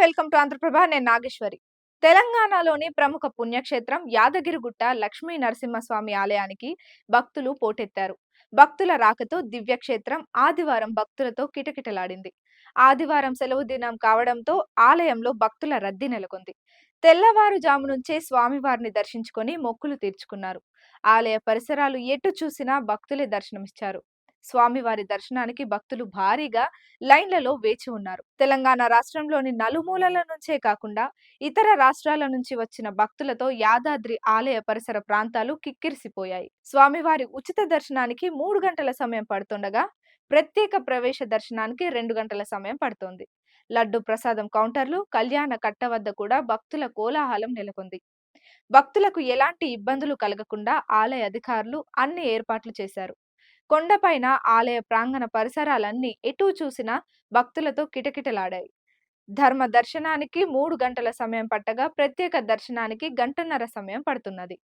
Welcome to Andhraprabha నేను నాగేశ్వరి. తెలంగాణలోని ప్రముఖ పుణ్యక్షేత్రం యాదగిరిగుట్ట లక్ష్మీ నరసింహస్వామి ఆలయానికి భక్తులు పోటెత్తారు. భక్తుల రాకతో దివ్యక్షేత్రం ఆదివారం భక్తులతో కిటకిటలాడింది. ఆదివారం సెలవు దినం కావడంతో ఆలయంలో భక్తుల రద్దీ నెలకొంది. తెల్లవారుజాము నుంచే స్వామివారిని దర్శించుకొని మొక్కులు తీర్చుకున్నారు. ఆలయ పరిసరాలు ఎటు చూసినా భక్తులే దర్శనమిచ్చారు. స్వామివారి దర్శనానికి భక్తులు భారీగా లైన్లలో వేచి ఉన్నారు. తెలంగాణ రాష్ట్రంలోని నలుమూలల నుంచే కాకుండా ఇతర రాష్ట్రాల నుంచి వచ్చిన భక్తులతో యాదాద్రి ఆలయ పరిసర ప్రాంతాలు కిక్కిరిసిపోయాయి. స్వామివారి ఉచిత దర్శనానికి మూడు గంటల సమయం పడుతుండగా ప్రత్యేక ప్రవేశ దర్శనానికి రెండు గంటల సమయం పడుతోంది. లడ్డు ప్రసాదం కౌంటర్లు కళ్యాణ కట్ట వద్ద కూడా భక్తుల కోలాహలం నెలకొంది. భక్తులకు ఎలాంటి ఇబ్బందులు కలగకుండా ఆలయ అధికారులు అన్ని ఏర్పాట్లు చేశారు. కొండపైన ఆలయ ప్రాంగణ పరిసరాలన్నీ ఎటూ చూసినా భక్తులతో కిటకిటలాడాయి. ధర్మ దర్శనానికి మూడు గంటల సమయం పట్టగా ప్రత్యేక దర్శనానికి గంటన్నర సమయం పడుతున్నది.